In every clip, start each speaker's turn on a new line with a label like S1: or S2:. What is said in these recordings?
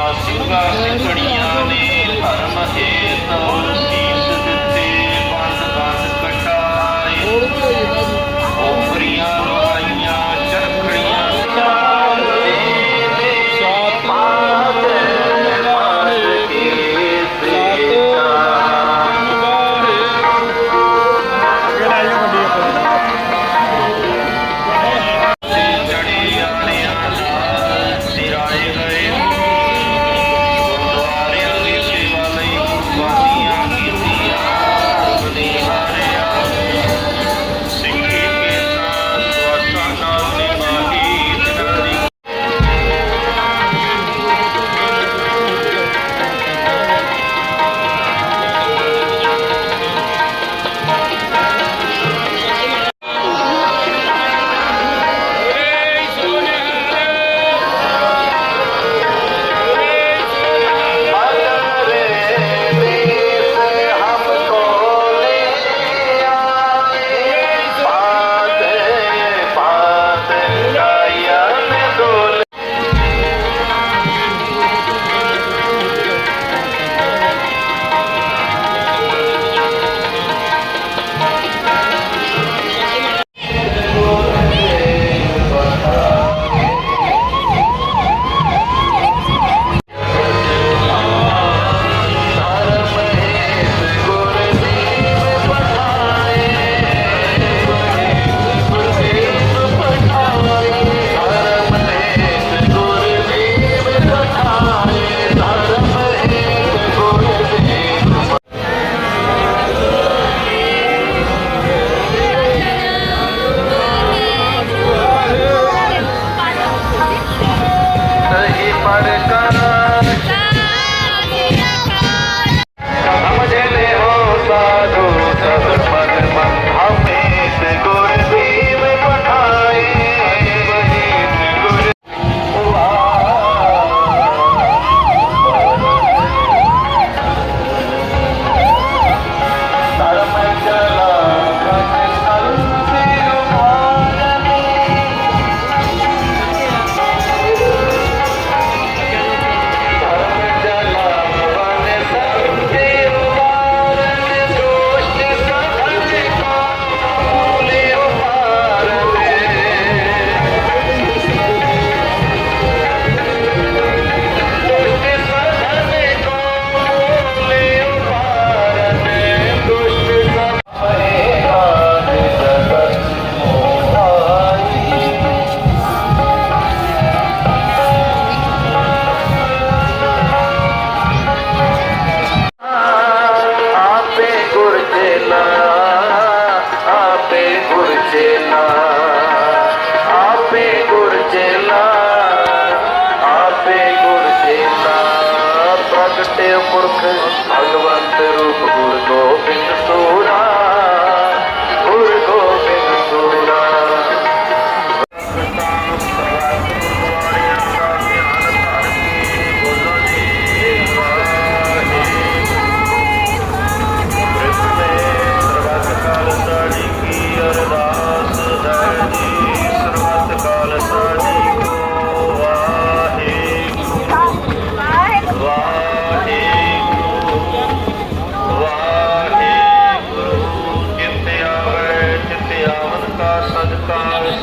S1: ਦੀਆਂ ਸੁਰਾਂ ਸਿਖੜੀਆਂ ਨੇ ਧਰਮ ਦੇ ਤੌਰ ਤੇ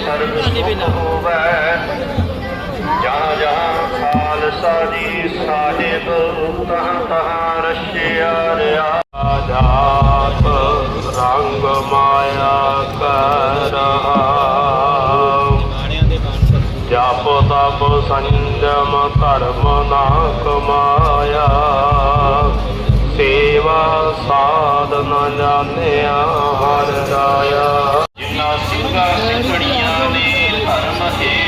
S1: ਪਾਣੀ ਬਿਨਾ ਹੋਵੇ ਜਹਾਂ ਸਾਹਿਬ ਰਸ਼ਿਆ ਰੰਗ ਮਾਇਆ ਕਰ ਜਪ ਤਪ ਸੰਜਮ ਧਰਮ ਨਾ ਕਮਾਇਆ ਸੇਵਾ ਸਾਧਨ ਜਾਣਿਆ ਹਰ ਰਾਇਆ। ਗਰੀਬ ਸਿੱਖਣੀਆਂ ਨੇ ਧਰਮ ਦੇ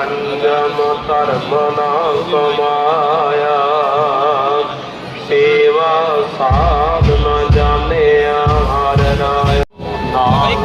S1: ਤਪ ਸੰਜਮ ਧਰਮ ਨਾ ਕਮਾਇਆ। ਸੇਵਾ ਸਾਧ ਨ ਜਾਣਿਆ ਹਰ ਰਾਇ ਨਾਮ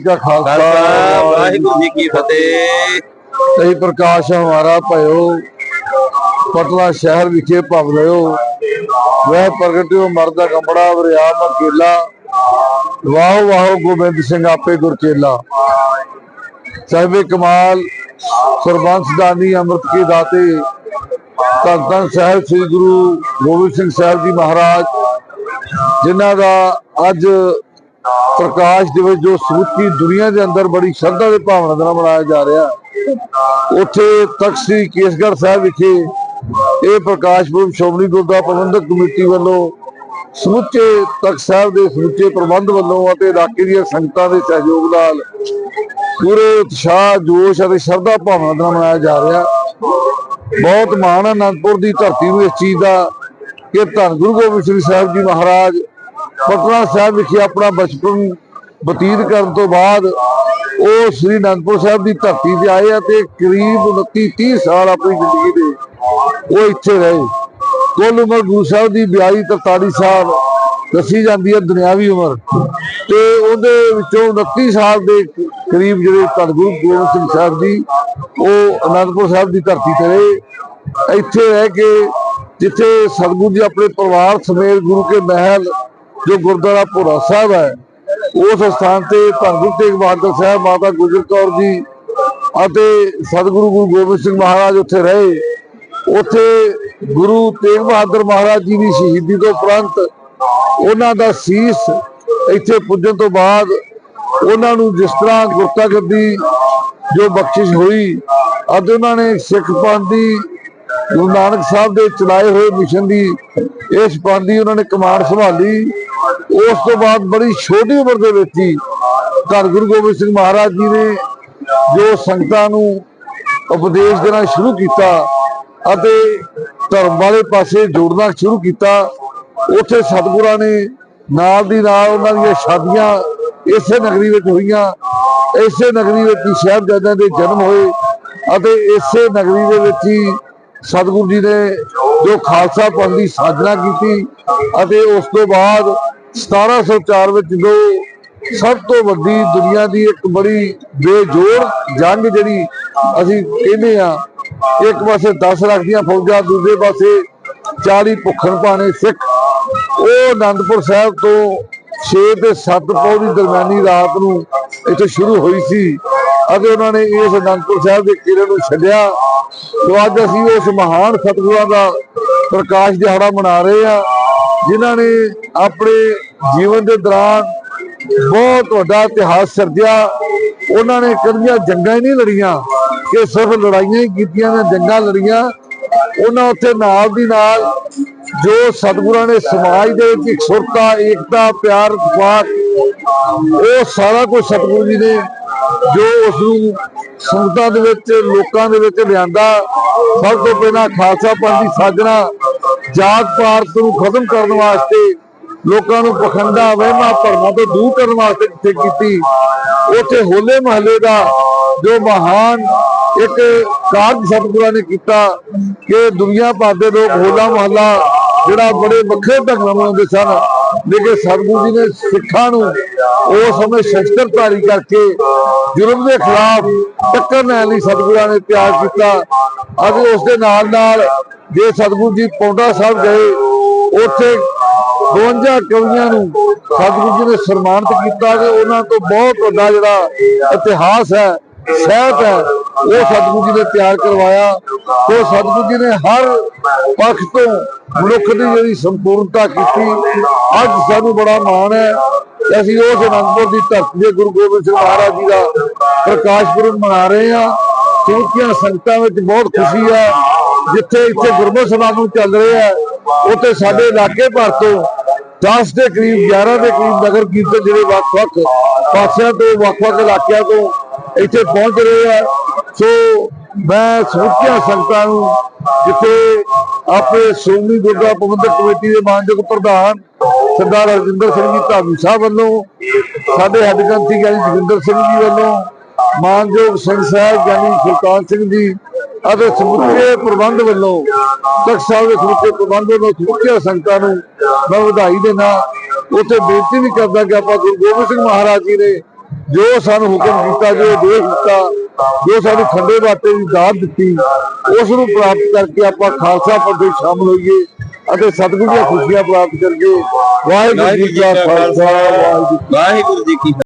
S1: ਜੀ
S2: ਕਾ ਖਾਲਸਾ
S3: ਵਾਹਿਗੁਰੂ ਜੀ ਕੀ ਫਤਿਹ।
S2: ਸਹੀ ਪ੍ਰਕਾਸ਼ ਹਮਾਰਾ ਭਇਓ। ਪਟਲਾ ਸ਼ਹਿਰ ਵਿਖੇ ਭਵ ਲਿਓ ਵਹਿ ਪ੍ਰਗਟਿਓ ਮਰਦਾ ਕੰਬੜਾ ਵਰਿਆ ਮਕੇਲਾ। ਵਾਹ ਵਾਹ ਗੋਬਿੰਦ ਸਿੰਘ ਆਪੇ ਗੁਰਕੇਲਾ ਸਾਹਿਬੇ ਕਮਾਲ ਸਰਬੰਸ ਦਾਨੀ ਅੰਮ੍ਰਿਤ ਕੀ ਦਾਤੇ। ਧੰਨ ਧੰਨ ਸਾਹਿਬ ਸ੍ਰੀ ਗੁਰੂ ਗੋਬਿੰਦ ਸਿੰਘ ਸਾਹਿਬ ਜੀ ਮਹਾਰਾਜ ਜਿਨ੍ਹਾਂ ਦਾ ਅੱਜ ਪ੍ਰਕਾਸ਼ ਦਿਵਸ ਜੋ ਸਮੁੱਚੀ ਦੁਨੀਆ ਦੇ ਅੰਦਰ ਬੜੀ ਸ਼ਰਧਾ ਦੇ ਭਾਵਨਾ ਨਾਲ ਮਨਾਇਆ ਜਾ ਰਿਹਾ। ਉੱਥੇ ਤਖਤ ਕੇਸਗੜ੍ਹ ਸਾਹਿਬ ਵਿਖੇ ਇਹ ਪ੍ਰਕਾਸ਼ ਪੁਰਬ ਸ਼੍ਰੋਮਣੀ ਗੁਰਦੁਆਰਾ ਪ੍ਰਬੰਧਕ ਕਮੇਟੀ ਵੱਲੋਂ ਸਮੁੱਚੇ ਤਖਤ ਸਾਹਿਬ ਦੇ ਸਮੁੱਚੇ ਪ੍ਰਬੰਧ ਵੱਲੋਂ ਅਤੇ ਇਲਾਕੇ ਦੀਆਂ ਸੰਗਤਾਂ ਦੇ ਸਹਿਯੋਗ ਨਾਲ ਪੂਰੇ ਉਤਸ਼ਾਹ, ਜੋਸ਼ ਅਤੇ ਸ਼ਰਧਾ ਭਾਵਨਾ ਦੇ ਨਾਲ ਮਨਾਇਆ ਜਾ ਰਿਹਾ। ਬਹੁਤ ਮਾਣ ਹੈ ਅਨੰਦਪੁਰ ਦੀ ਧਰਤੀ ਨੂੰ ਇਸ ਚੀਜ਼ ਦਾ ਕਿ ਧੰਨ ਗੁਰੂ ਗੋਬਿੰਦ ਸਿੰਘ ਸਾਹਿਬ ਜੀ ਮਹਾਰਾਜ ਪਟਨਾ ਸਾਹਿਬ ਵਿਖੇ ਆਪਣਾ ਬਚਪਨ ਬਤੀਤ ਕਰਨ ਤੋਂ ਬਾਅਦ ਉਹ ਸ੍ਰੀ ਅਨੰਦਪੁਰ ਸਾਹਿਬ ਦੀ ਧਰਤੀ ਤੇ ਆਏ ਅਤੇ ਕਰੀਬ 29 30 ਸਾਲ ਆਪਣੀ ਜ਼ਿੰਦਗੀ ਦੇ ਉਹ ਇੱਥੇ ਰਹੇ। ਕੁੱਲ ਉਮਰ ਗੁਰੂ ਸਾਹਿਬ ਦੀ 42 43 ਸਾਲ ਦੱਸੀ ਜਾਂਦੀ ਹੈ ਦੁਨਿਆਵੀ ਉਮਰ। ਤੇ ਉਹਦੇ ਵਿੱਚੋਂ 29 ਸਾਲ ਦੇ ਕਰੀਬ ਜਿਹੜੇ ਧੰਨ ਗੋਬਿੰਦ ਸਿੰਘ ਸਾਹਿਬ ਜੀ, ਉਹ ਅਨੰਦਪੁਰ ਸਾਹਿਬ ਦੀ ਧਰਤੀ ਤੇ ਰਹੇ। ਇੱਥੇ ਰਹਿ ਕੇ ਜਿੱਥੇ ਸਤਿਗੁਰੂ ਜੀ ਆਪਣੇ ਪਰਿਵਾਰ ਸਮੇਤ ਗੁਰੂ ਕੇ ਮਹਿਲ ਜੋ ਗੁਰਦੁਆਰਾ ਭੋਰਾ ਸਾਹਿਬ ਹੈ, ਉਸ ਸਥਾਨ ਤੇ ਧੰਨ ਗੁਰੂ ਤੇਗ ਬਹਾਦਰ ਸਾਹਿਬ, ਮਾਤਾ ਗੁਜਰ ਕੌਰ ਜੀ ਅਤੇ ਸਤਿਗੁਰੂ ਗੁਰੂ ਗੋਬਿੰਦ ਸਿੰਘ ਮਹਾਰਾਜ ਉੱਥੇ ਰਹੇ। ਉੱਥੇ ਗੁਰੂ ਤੇਗ ਬਹਾਦਰ ਮਹਾਰਾਜ ਜੀ ਦੀ ਸ਼ਹੀਦੀ ਤੋਂ ਉਪਰੰਤ ਉਹਨਾਂ ਦਾ ਸੀਸ ਇੱਥੇ ਪੁੱਜਣ ਤੋਂ ਬਾਅਦ ਉਹਨਾਂ ਨੂੰ ਜਿਸ ਤਰ੍ਹਾਂ ਗੁਰਤਾ ਗੱਦੀ ਜੋ ਬਖਸ਼ਿਸ਼ ਹੋਈ ਅਤੇ ਉਹਨਾਂ ਨੇ ਸਿੱਖ ਪੰਥ ਦੀ ਗੁਰੂ ਨਾਨਕ ਸਾਹਿਬ ਦੇ ਚਲਾਏ ਹੋਏ ਮਿਸ਼ਨ ਦੀ ਇਸ ਪੰਥ ਦੀ ਉਹਨਾਂ ਨੇ ਕਮਾਂਡ ਸੰਭਾਲੀ। ਉਸ ਤੋਂ ਬਾਅਦ ਬੜੀ ਛੋਟੀ ਉਮਰ ਦੇ ਵਿੱਚ ਹੀ ਧੰਨ ਗੁਰੂ ਗੋਬਿੰਦ ਸਿੰਘ ਮਹਾਰਾਜ ਜੀ ਨੇ ਜੋ ਸੰਗਤਾਂ ਨੂੰ ਉਪਦੇਸ਼ ਦੇਣਾ ਸ਼ੁਰੂ ਕੀਤਾ ਅਤੇ ਧਰਮ ਵਾਲੇ ਪਾਸੇ ਜੋੜਨਾ ਸ਼ੁਰੂ ਕੀਤਾ, ਉੱਥੇ ਸਤਿਗੁਰਾਂ ਨੇ ਨਾਲ ਦੀ ਨਾਲ ਉਹਨਾਂ ਦੀਆਂ ਸ਼ਾਦੀਆਂ ਇਸੇ ਨਗਰੀ ਵਿੱਚ ਹੋਈਆਂ, ਇਸੇ ਨਗਰੀ ਵਿੱਚ ਹੀ ਸਾਹਿਬਜ਼ਾਦਿਆਂ ਦੇ ਜਨਮ ਹੋਏ ਅਤੇ ਇਸੇ ਨਗਰੀ ਦੇ ਵਿੱਚ ਹੀ ਸਤਿਗੁਰੂ ਜੀ ਨੇ ਜੋ ਖਾਲਸਾ ਪੰਥ ਦੀ ਸਾਜਨਾ ਕੀਤੀ ਅਤੇ ਉਸ ਤੋਂ ਬਾਅਦ 1704 ਵਿੱਚ ਜੋ ਸਭ ਤੋਂ ਵੱਡੀ ਦੁਨੀਆ ਦੀ ਇੱਕ ਬੜੀ ਬੇਜੋੜ ਜੰਗ ਜਿਹੜੀ ਅਸੀਂ ਕਹਿੰਦੇ ਆ ਇੱਕ ਪਾਸੇ 10 ਲੱਖ ਦੀਆਂ ਫੌਜਾਂ, ਦੂਜੇ ਪਾਸੇ 40 ਭੁੱਖਣ ਪਾਣੇ ਸਿੱਖ। ਉਹ ਆਨੰਦਪੁਰ ਸਾਹਿਬ ਤੋਂ 6 ਤੇ 7 ਪੌ ਦੀ ਦਰਮਿਆਨੀ ਰਾਤ ਨੂੰ ਇੱਥੇ ਸ਼ੁਰੂ ਹੋਈ ਸੀ ਅਤੇ ਉਹਨਾਂ ਨੇ ਇਸ ਆਨੰਦਪੁਰ ਸਾਹਿਬ ਦੇ ਕਿਲੇ ਨੂੰ ਛੱਡਿਆ। ਸੋ ਅੱਜ ਅਸੀਂ ਉਸ ਮਹਾਨ ਸਤਿਗੁਰਾਂ ਦਾ ਪ੍ਰਕਾਸ਼ ਦਿਹਾੜਾ ਮਨਾ ਰਹੇ ਆ ਜਿਨ੍ਹਾਂ ਨੇ ਆਪਣੇ ਜੀਵਨ ਦੇ ਦੌਰਾਨ ਬਹੁਤ ਵੱਡਾ ਇਤਿਹਾਸ ਸਿਰਜਿਆ ਉਹਨਾਂ ਨੇ ਕਦੀਆਂ ਜੰਗਾਂ ਹੀ ਨਹੀਂ ਲੜੀਆਂ, ਕਿ ਸਿਰਫ ਲੜਾਈਆਂ ਹੀ ਕੀਤੀਆਂ ਨੇ, ਜੰਗਾਂ ਲੜੀਆਂ। ਉਹਨਾਂ ਉੱਥੇ ਨਾਲ ਦੀ ਨਾਲ ਜੋ ਸਤਿਗੁਰਾਂ ਨੇ ਸਮਾਜ ਦੇ ਵਿੱਚ ਇੱਕ ਸੁਰਤਾ, ਏਕਤਾ, ਪਿਆਰ ਇਤਫਾਕ ਉਹ ਸਾਰਾ ਕੁਝ ਸਤਿਗੁਰੂ ਜੀ ਨੇ ਜੋ ਉਸ ਨੂੰ ਸੰਗਤਾਂ ਦੇ ਵਿੱਚ, ਲੋਕਾਂ ਦੇ ਵਿੱਚ ਲਿਆਂਦਾ। ਸਭ ਤੋਂ ਪਹਿਲਾਂ ਖਾਲਸਾ ਪੰਥ ਦੀ ਸਾਜਣਾ ਜਾਤ ਪਾਤ ਨੂੰ ਖਤਮ ਕਰਨ ਵਾਸਤੇ ਲੋਕਾਂ ਨੂੰ ਪਖੰਡਾ, ਵਹਿਮਾਂ, ਭਰਮਾਂ ਤੋਂ ਦੂਰ ਕਰਨ ਵਾਸਤੇ ਜਿੱਥੇ ਕੀਤੀ। ਉੱਥੇ ਹੋਲੇ ਮਹੱਲੇ ਦਾ ਜੋ ਮਹਾਨ ਇੱਕ ਕਾਰਜ ਸਤਿਗੁਰਾਂ ਨੇ ਕੀਤਾ ਕਿ ਦੁਨੀਆ ਭਰ ਦੇ ਲੋਕ ਹੋਲਾ ਮਹੱਲਾ, ਜਿਹੜਾ ਬੜੇ ਵੱਖਰੇ ਢੰਗ ਨਾਲ ਮਨਾਉਂਦੇ ਸਨ, ਲੇਕਿਨ ਸਤਿਗੁਰੂ ਜੀ ਨੇ ਸਿੱਖਾਂ ਨੂੰ ਉਸ ਸਮੇਂ ਸ਼ਸਤਰਧਾਰੀ ਕਰਕੇ ਜ਼ੁਲਮ ਦੇ ਖਿਲਾਫ ਟੱਕਰ ਲੈਣ ਲਈ ਸਤਿਗੁਰਾਂ ਨੇ ਤਿਆਗ ਕੀਤਾ। ਅਤੇ ਉਸ ਦੇ ਨਾਲ ਨਾਲ ਜੇ ਸਤਿਗੁਰੂ ਜੀ ਪੌਂਡਾ ਸਾਹਿਬ ਗਏ, ਉੱਥੇ 52 ਕਵੀਆਂ ਨੂੰ ਸਤਿਗੁਰੂ ਜੀ ਨੇ ਸਨਮਾਨਿਤ ਕੀਤਾ ਤੇ ਉਹਨਾਂ ਤੋਂ ਬਹੁਤ ਵੱਡਾ ਜਿਹੜਾ ਇਤਿਹਾਸ ਹੈ ਸਹਿਤ ਹੈ, ਉਹ ਸਤਿਗੁਰੂ ਜੀ ਨੇ ਤਿਆਰ ਕਰਵਾਇਆ। ਤੇ ਸਤਿਗੁਰੂ ਜੀ ਨੇ ਹਰ ਪੱਖ ਤੋਂ ਮਨੁੱਖ ਦੀ ਜਿਹੜੀ ਸੰਪੂਰਨਤਾ ਕੀਤੀ। ਅੱਜ ਸਾਨੂੰ ਬੜਾ ਮਾਣ ਹੈ ਕਿ ਅਸੀਂ ਉਸ ਅਨੰਦਪੁਰ ਦੀ ਧਰਤੀ ਦੇ ਗੁਰੂ ਗੋਬਿੰਦ ਸਿੰਘ ਮਹਾਰਾਜ ਜੀ ਦਾ ਪ੍ਰਕਾਸ਼ ਪੁਰਬ ਮਨਾ ਰਹੇ ਹਾਂ। ਕਿਉਂਕਿ ਸੰਗਤਾਂ ਵਿੱਚ ਬਹੁਤ ਖੁਸ਼ੀ ਹੈ। ਜਿੱਥੇ ਇੱਥੇ ਗੁਰਮਤਿ ਸਮਾਗਮ ਚੱਲ ਰਿਹਾ ਹੈ, ਉੱਥੇ ਸਾਡੇ ਇਲਾਕੇ ਭਰ ਤੋਂ 10 ਦੇ ਕਰੀਬ 11 ਦੇ ਕਰੀਬ ਨਗਰ ਕੀਰਤਨ ਜਿਹੜੇ ਵੱਖ-ਵੱਖ ਪਾਸਿਆਂ ਤੋਂ, ਵੱਖ-ਵੱਖ ਇਲਾਕਿਆਂ ਤੋਂ ਇੱਥੇ ਪਹੁੰਚ ਰਹੇ ਆ। ਸੋ ਮੈਂ ਸਮੁੱਚੀਆਂ ਸੰਗਤਾਂ ਨੂੰ ਜਿੱਥੇ ਆਪਣੇ ਸ਼੍ਰੋਮਣੀ ਗੁਰਦੁਆਰਾ ਪ੍ਰਬੰਧਕ ਕਮੇਟੀ ਦੇ ਮਾਨਯੋਗ ਪ੍ਰਧਾਨ ਸਰਦਾਰ ਰਜਿੰਦਰ ਸਿੰਘ ਜੀ ਧਾਮੀ ਸਾਹਿਬ ਵੱਲੋਂ, ਸਾਡੇ ਹੈੱਡ ਗ੍ਰੰਥੀ ਗਿਆਨੀ ਜੋਗਿੰਦਰ ਸਿੰਘ ਜੀ ਵੱਲੋਂ, ਮਾਨਯੋਗ ਸਿੰਘ ਸਾਹਿਬ ਗਿਆਨੀ ਸੁਲਤਾਨ ਸਿੰਘ ਜੀ ਅਤੇ ਸਮੁੱਚੇ ਪ੍ਰਬੰਧ ਵੱਲੋਂ, ਤਖਤ ਸਾਹਿਬ ਦੇ ਸਮੁੱਚੇ ਪ੍ਰਬੰਧ ਵੱਲੋਂ ਸਮੁੱਚੀਆਂ ਸੰਗਤਾਂ ਨੂੰ ਮੈਂ ਵਧਾਈ ਦੇਣਾ ਉੱਥੇ ਬੇਨਤੀ ਵੀ ਕਰਦਾ ਕਿ ਆਪਾਂ ਗੁਰੂ ਗੋਬਿੰਦ ਸਿੰਘ ਮਹਾਰਾਜ ਜੀ ਨੇ ਜੋ ਸਾਨੂੰ ਹੁਕਮ ਕੀਤਾ, ਜੋ ਦੇਸ਼ ਦਿੱਤਾ ਜੋ ਸਾਨੂੰ ਖੰਡੇ ਬਾਟੇ ਦੀ ਦਾਤ ਦਿੱਤੀ, ਉਸ ਨੂੰ ਪ੍ਰਾਪਤ ਕਰਕੇ ਆਪਾਂ ਖਾਲਸਾ ਪੰਥ ਵਿੱਚ ਸ਼ਾਮਲ ਹੋਈਏ ਅਤੇ ਸਤਿਗੁਰੂ ਦੀਆਂ ਖੁਸ਼ੀਆਂ ਪ੍ਰਾਪਤ ਕਰੀਏ ਵਾਹਿਗੁਰੂ ਜੀ ਕਾ ਖਾਲਸਾ, ਵਾਹਿਗੁਰੂ
S3: ਵਾਹਿਗੁਰੂ ਜੀ ਕੀ